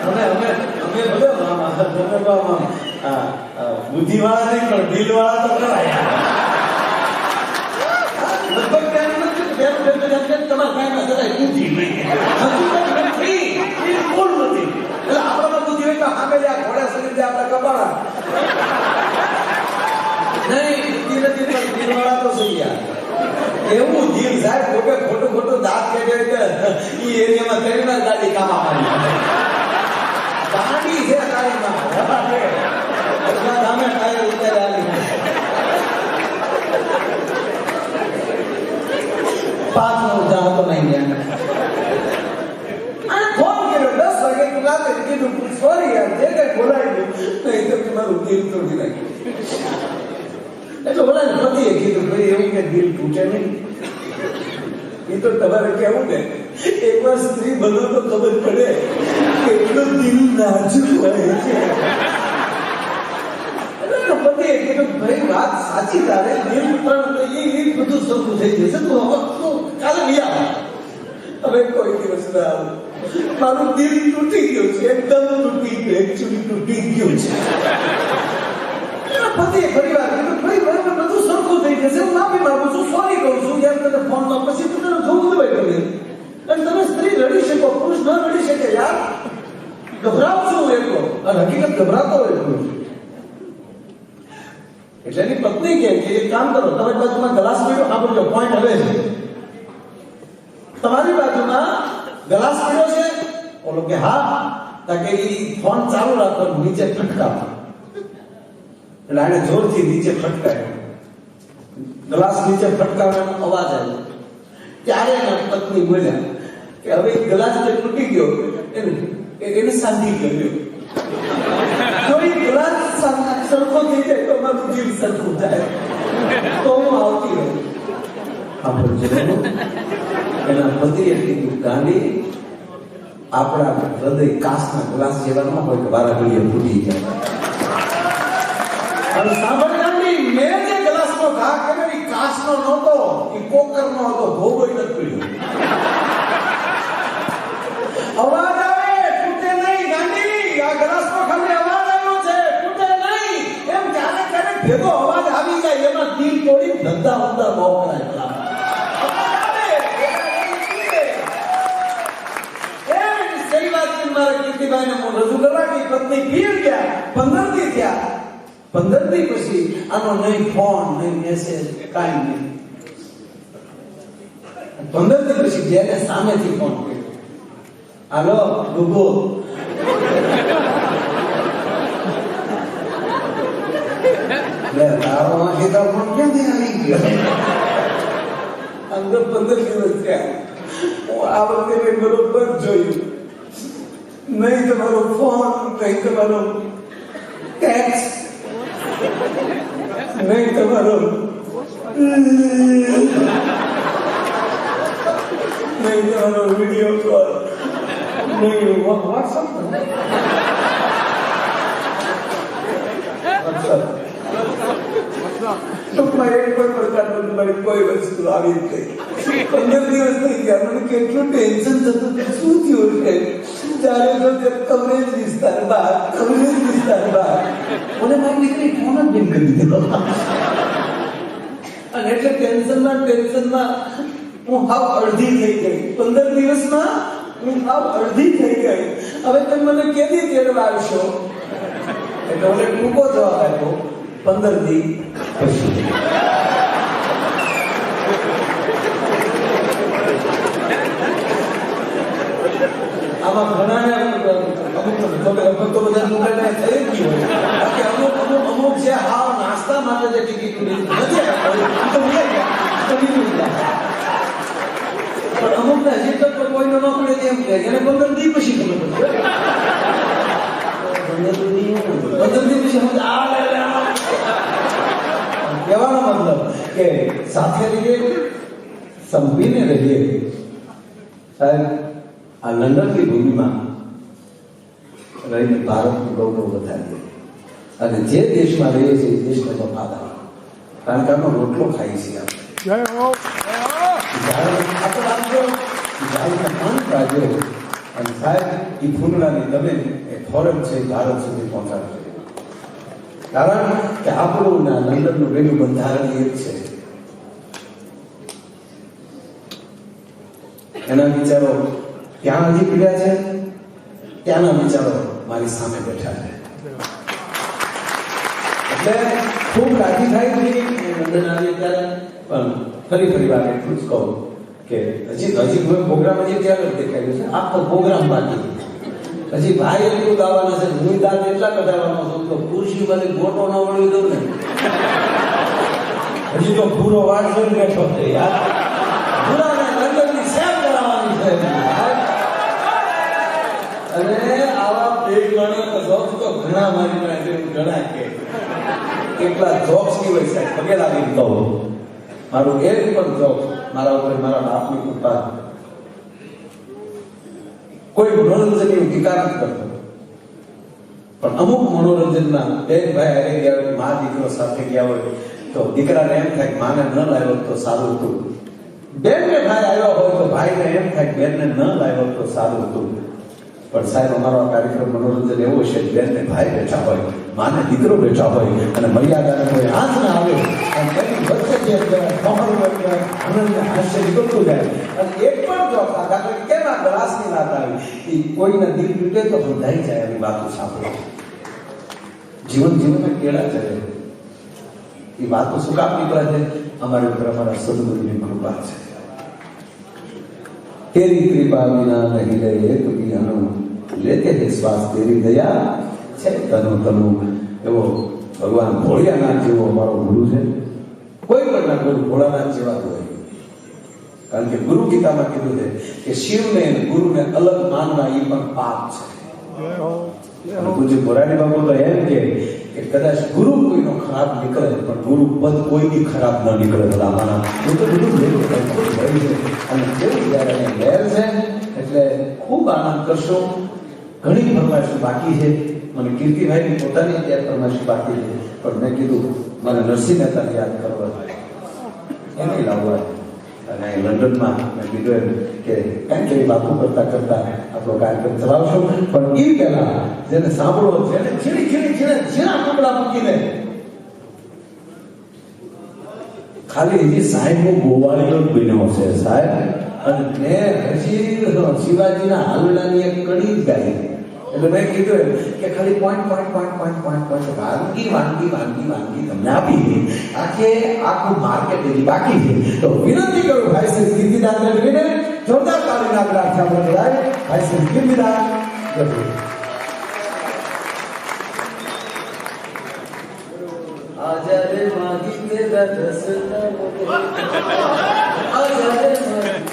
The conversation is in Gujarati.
અમે અમે નથી. એટલે આપણામાં તો સામે આ. એવું દિલ સાહેબ કોકે ખોટું ખોટું દાંત કે એટલે એરિયામાં કરીને ગાડી કામ આવવાની નહીં ગયા અને ફોન કર્યો દસ વાગે તું રાતે કીધું સોરી યાર જે કઈ બોલાવી ગયું નહીં તો તમારું દિલ તોડી નાખ્યું એટલે ઓલા પતિએ કીધું ભાઈ એવું કે દિલ તૂટે નહીં એ તો તમારે કેવું ને એકવાર સ્ત્રી બનો તો ખબર પડે કે એટલું દિલ નાજુક હોય છે પતિએ કીધું ભાઈ વાત સાચી તારે દિલ પણ એ એ બધું સરખું થઈ જશે. તું હવે તું કાલે નહીં આવે કોઈ દિવસ ના આવું. મારું દિલ તૂટી ગયું છે, એકદમ તૂટી ગયું એકચુઅલી તૂટી ગયું છે. પતિએ ફરી વાર કીધું, ભાઈ બરાબર બધું સરખું થઈ જશે, હું માફી માંગુ છું સોરી કહું છું. યાર, તને ફોનમાં પછી તું તને જોવું ભાઈ ગયું અને તમે સ્ત્રી રડી શકો, પુરુષ ન રડી શકે, યાર. ગભરાવ છું હું એકલો. અને હકીકત ગભરાતો એટલો છું. એટલે એની પત્ની કે, એક કામ કરો, તમે બાજુમાં ગ્લાસ પીડો બધો પોઈન્ટ હવે છે તમારી બાજુમાં ગ્લાસ પીડો છે ઓલો કે હા તાકે એ ફોન ચાલુ રાખો નીચે ફટકાવો એટલે આને જોરથી નીચે ફટકાયો ગ્લાસ નીચે ફટકાવવાનો અવાજ આવ્યો. ત્યારે એના પત્ની બોલ્યા કે હવે ગ્લાસ જે તૂટી ગયો. એને એને શાંતિ કર્યો સરખો થઈ જાય તો મારું જીવ સરખું થાય. તો હું આવતી રહું. આપણે એના પતિએ કીધું, ગાંધી આપણા હૃદય કાસના ગ્લાસ જેવા ન હોય કે વારા ઘડીએ ફૂટી જાય. અને ગાંધી મેં જે ગ્લાસનો ઘા કર્યો, એ કાચનો નહોતો, એ કોકરનો હતો ભોગોઈ નથી પડ્યો અવાજ આવે તૂટે નહીં ગાંધી આ ગ્લાસનો ખાલી અવાજ આવ્યો છે તૂટે નહીં એમ ક્યારેક ક્યારેક ભેગો અવાજ આવી જાય એમાં દિલ તોડી ધંધા ધંધા બહુ કરાય પેલા. અવાજ આવે, એ સહી સામેથી આ વખતે મેં બરોબર જોયું. નહીં તમારો ફોન નહીં તમારો ટેક્સ નહીં તમારો નહીં તમારો વીડિયો કોલ નહીં વોટ્સઅપ ટૂંકમાં એક પણ પ્રકારનું તમારી કોઈ વસ્તુ આવી જ નહીં પંદર દિવસ ગયા મને કેટલું ટેન્શન થતું શું થયું છે જ્યારે જો કવરેજ વિસ્તાર બહાર કવરેજ વિસ્તાર બહાર મને મારી દીકરી ફોન જ બંધ કરી દીધો. અને એટલે ટેન્શનમાં ટેન્શનમાં હું હાવ અડધી થઈ ગઈ. પંદર દિવસમાં હું હાવ અડધી થઈ ગઈ. હવે તમે મને કેદી તેડવા આવશો? એટલે મને ટૂંકો જવાબ આપ્યો પંદર દી પછી. આમાં ઘણાને અમુક તો બધા લોકોને થઈ જ બાકી અમુક અમુક છે હાવ નાસ્તા માટે જે અમુક ને હજી તક કોઈને ન પડે તેમ કહે પછી ખબર મતલબ કે સાથે રહીએ, સંપીને રહીએ. સાહેબ આ લંડનની ભૂમિમાં રહીને ભારતનું ગૌરવ વધારીએ અને જે દેશમાં રહીએ છીએ એ દેશને વફાદાર કારણ કે આનો રોટલો ખાઈ છીએ આપણે. જય હો. જય હો જ્યારે હાથ રાખજો જ્યારે મન રાખજો અને સાહેબ એ ફૂલડાની તમે એ ફોરમ છે ભારત સુધી પહોંચાડશે કારણ કે આપણું ના લંડનનું બંધારણ એક છે. એના વિચારો ત્યાં હજી પીડ્યા છે? ત્યાંના વિચારો મારી સામે બેઠા છે. એટલે ખૂબ રાજી થાય ત્યારે પણ ફરી ફરી વાર એટલું જ કહું કે હજી હજી પ્રોગ્રામ હજી ત્યારે દેખાય છે? આ તો પ્રોગ્રામ બાકી પછી ભાઈ એટલું ગાવાના છે, હું દાંત એટલા કઢાવવાનો છું તો ખુરશી મને ગોટો ન વળી દઉં ને હજી તો પૂરો વાળ જોઈ બેઠો છે, યાર. પૂરા લંડનની સેવ કરાવવાની છે અને પણ કૃપા કોઈ મનોરંજનની ટીકા અમુક બેન ભાઈ હારે ગયા હોય મા દીકરો સાથે ગયા હોય, તો દીકરાને એમ થાય માને ન લાવ્યો તો સારું હતું. બેન ને ભાઈ આવ્યો હોય તો ભાઈને એમ થાય કે બેનને ન લાવ્યો તો સારું હતું. પણ સાહેબ, અમારો આ કાર્યક્રમ મનોરંજન એવો છે કે બેનને ભાઈ બેઠા હોય, માને દીકરો બેઠા હોય અને મર્યાદાને કોઈ હાથ ના આવે, અને તેની વચ્ચે જે કમર વચ્ચે આનંદ હાસ્ય નીકળતું જાય. અને એક પણ જો આ દાખલા કેમ આ ગ્લાસની વાત આવી? એ કોઈને દિલ તૂટે તો બંધાઈ જાય એવી વાતો સાંભળો. જીવન જીવનમાં કેળા ચડે એ વાતો શું કામ નીકળે છે. અમારી ઉપર અમારા સદગુરુની કૃપા છે. तेरी कृपा बिना नहीं रहे एक भी अनु लेते हैं श्वास तेरी दया છે તનુ તનુ એવો ભગવાન ભોળિયાનાથ જેવો અમારો ગુરુ છે કોઈ પણ ના ગુરુ ભોળાનાથ જેવા જ હોય કારણ કે ગુરુ ગીતામાં કીધું છે કે શિવને અને ગુરુને અલગ માનવા એ પણ પાપ છે અને પૂજ્ય મોરારી બાબુ તો એમ કે કે કદાચ ગુરુ કોઈનો ખરાબ નીકળે, પણ ગુરુ પદ કોઈની ખરાબ ન નીકળે ભલામાના હું તો બધું ભેગું ખૂબ ભય છે અને જેવું જ્યારે લહેર છે, એટલે ખૂબ આનંદ કરશો. ઘણી ફરમાઈશો બાકી છે. મને કીર્તિભાઈની પોતાની અત્યારે ફરમાઈશ બાકી છે. પણ મેં કીધું, મને નરસિંહ મહેતાને યાદ કરવા એને લાવવા અને લંડનમાં મેં કીધું એમ કે કાંઈ કઈ વાતો કરતા કરતા આપણો કાર્યક્રમ ચલાવશો. પણ એ પહેલા જેને સાંભળો, જેને છીણી છીણી છીણે ઝીણા ટુકડા મૂકીને ખાલી સાહેબ હું ગોવાળીનો જ બન્યો છે સાહેબ. અને મેં હજી શિવાજીના હાલડાની એક કડી જ ગાઈ. એટલે મેં કીધું એમ કે ખાલી point point point point point point વાનગી વાનગી વાનગી વાનગી તમને આપી આખે આખું માર્કેટ એની બાકી છે. તો વિનંતી કરું, ભાઈ શ્રી કીર્તિદાન ગઢવીને જોરદાર તાળીના ગ્રાફ આપણે બધાય ભાઈ શ્રી કીર્તિદાન ગઢવી આજા માગી તેરા દસના આજા માગી